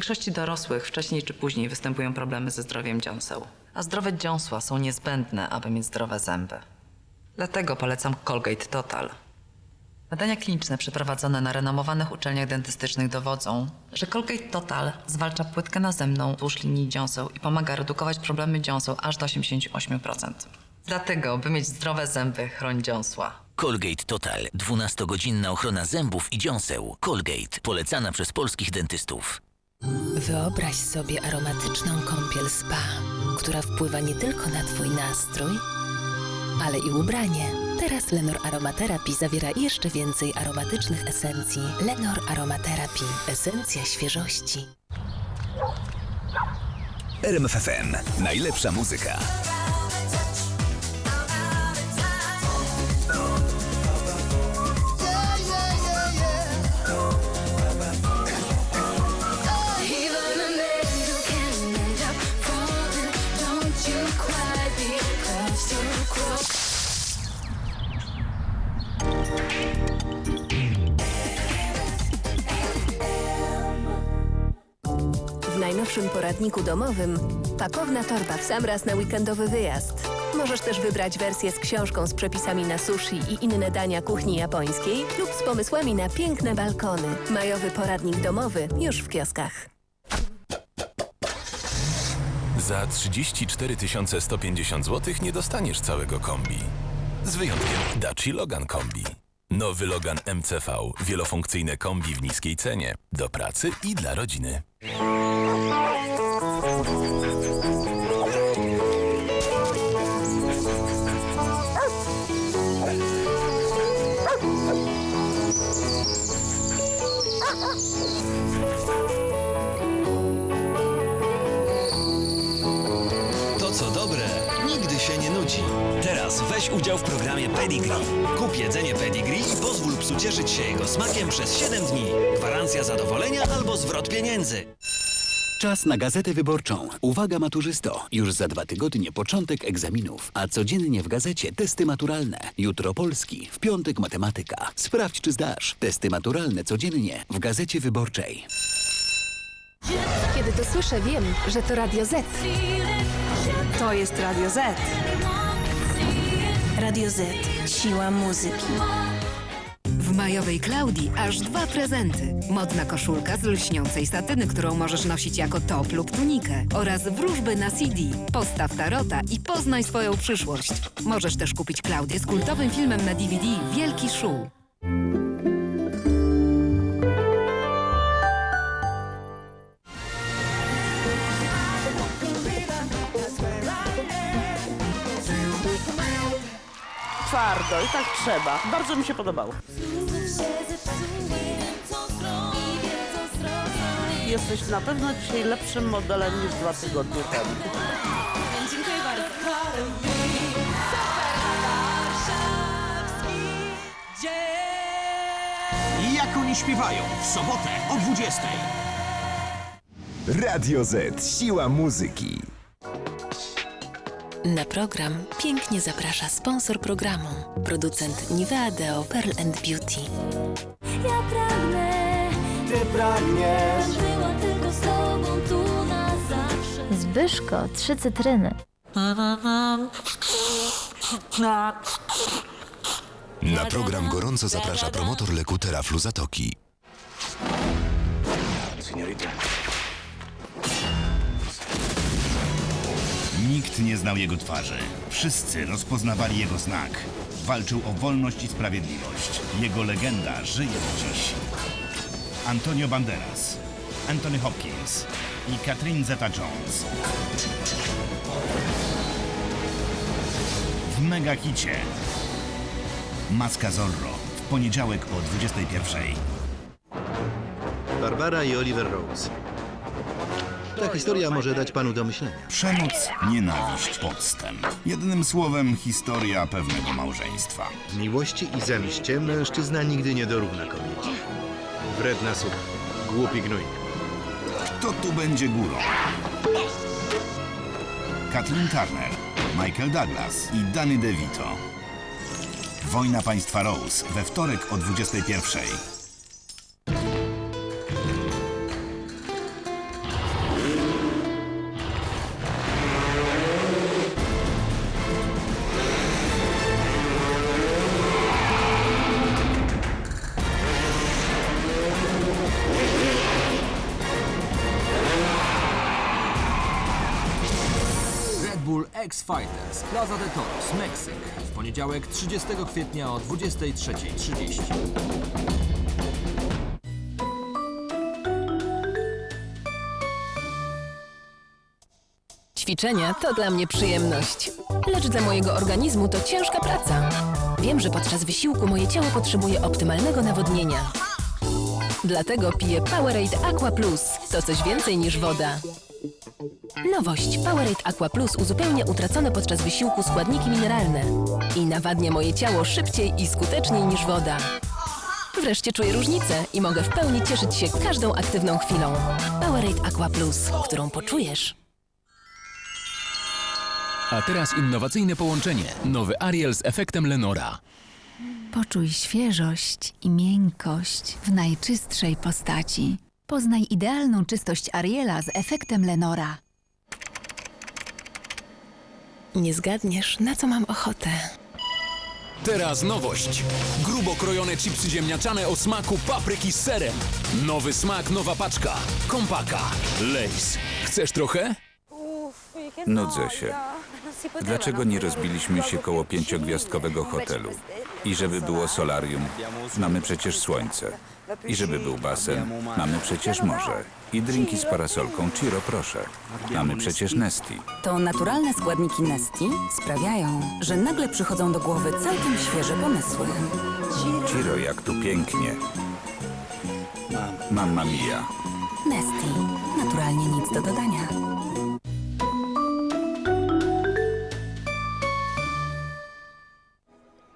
większości dorosłych wcześniej czy później występują problemy ze zdrowiem dziąseł. A zdrowe dziąsła są niezbędne, aby mieć zdrowe zęby. Dlatego polecam Colgate Total. Badania kliniczne przeprowadzone na renomowanych uczelniach dentystycznych dowodzą, że Colgate Total zwalcza płytkę nazemną wzdłuż linii dziąseł i pomaga redukować problemy dziąseł aż do 88%. Dlatego, by mieć zdrowe zęby, chroń dziąsła. Colgate Total. 12-godzinna ochrona zębów i dziąseł. Colgate. Polecana przez polskich dentystów. Wyobraź sobie aromatyczną kąpiel spa, która wpływa nie tylko na Twój nastrój, ale i ubranie. Teraz Lenor Aromaterapii zawiera jeszcze więcej aromatycznych esencji. Lenor Aromaterapii. Esencja świeżości. RMFFM. Najlepsza muzyka. Najnowszym poradniku domowym pakowna torba w sam raz na weekendowy wyjazd. Możesz też wybrać wersję z książką z przepisami na sushi i inne dania kuchni japońskiej lub z pomysłami na piękne balkony. Majowy poradnik domowy już w kioskach. Za 34 150 zł nie dostaniesz całego kombi. Z wyjątkiem Daci Logan Kombi. Nowy Logan MCV. Wielofunkcyjne kombi w niskiej cenie. Do pracy i dla rodziny. To co dobre, nigdy się nie nudzi. Teraz weź udział w programie Pedigree. Kup jedzenie Pedigree i pozwól psu cieszyć się jego smakiem przez 7 dni. Gwarancja zadowolenia albo zwrot pieniędzy. Czas na gazetę wyborczą. Uwaga maturzysto, już za dwa tygodnie początek egzaminów, a codziennie w gazecie testy maturalne. Jutro polski, w piątek matematyka. Sprawdź czy zdasz. Testy maturalne codziennie w gazecie wyborczej. Kiedy to słyszę, wiem, że to Radio Z. To jest Radio Z. Radio Z. Siła muzyki. Majowej Klaudii aż dwa prezenty. Modna koszulka z lśniącej satyny, którą możesz nosić jako top lub tunikę. Oraz wróżby na CD. Postaw tarota i poznaj swoją przyszłość. Możesz też kupić Klaudię z kultowym filmem na DVD Wielki Szu. Twardo i tak trzeba. Bardzo mi się podobało. Jesteś na pewno dzisiaj lepszym modelem niż dwa tygodnie temu. Dziękuję bardzo. Jak oni śpiewają w sobotę o 20. Radio Z. Siła muzyki. Na program pięknie zaprasza sponsor programu. Producent Nivea Deo Pearl and Beauty. Ja pragnę, Ty pragniesz. była tylko z tobą tu na zawsze. Zbyszko, trzy cytryny. Na program gorąco zaprasza promotor leku Teraflu Zatoki. Nikt nie znał jego twarzy. Wszyscy rozpoznawali jego znak. Walczył o wolność i sprawiedliwość. Jego legenda żyje dziś. Antonio Banderas, Anthony Hopkins i Catherine Zeta-Jones. W megahicie Maska Zorro w poniedziałek o 21. Barbara i Oliver Rose. Ta historia może dać panu do myślenia. Przemoc, nienawiść, podstęp. Jednym słowem, historia pewnego małżeństwa. W miłości i zemście mężczyzna nigdy nie dorówna kobiecie. Wredna suka. Głupi gnój. Kto tu będzie górą? Kathleen Turner, Michael Douglas i Danny DeVito. Wojna państwa Rose we wtorek o 21. X Fighters Plaza de Toros, Meksyk. W poniedziałek 30 kwietnia o 23.30. Ćwiczenia to dla mnie przyjemność, lecz dla mojego organizmu to ciężka praca. Wiem, że podczas wysiłku moje ciało potrzebuje optymalnego nawodnienia. Dlatego piję Powerade Aqua Plus. To coś więcej niż woda. Nowość Powerade Aqua Plus uzupełnia utracone podczas wysiłku składniki mineralne i nawadnia moje ciało szybciej i skuteczniej niż woda. Wreszcie czuję różnicę i mogę w pełni cieszyć się każdą aktywną chwilą. Powerade Aqua Plus, którą poczujesz. A teraz innowacyjne połączenie. Nowy Ariel z efektem Lenora. Poczuj świeżość i miękkość w najczystszej postaci. Poznaj idealną czystość Ariela z efektem Lenora. Nie zgadniesz, na co mam ochotę. Teraz nowość. Grubo krojone chipsy ziemniaczane o smaku papryki z serem. Nowy smak, nowa paczka. Kompaka. Lays. Chcesz trochę? Nudzę się. Dlaczego nie rozbiliśmy się koło pięciogwiazdkowego hotelu? I żeby było solarium, mamy przecież słońce. I żeby był basen, mamy przecież morze. I drinki z parasolką Ciro proszę. Mamy przecież Nesti. To naturalne składniki Nesti sprawiają, że nagle przychodzą do głowy całkiem świeże pomysły. Ciro, jak tu pięknie. Mamma mia. Nesti. Naturalnie nic do dodania.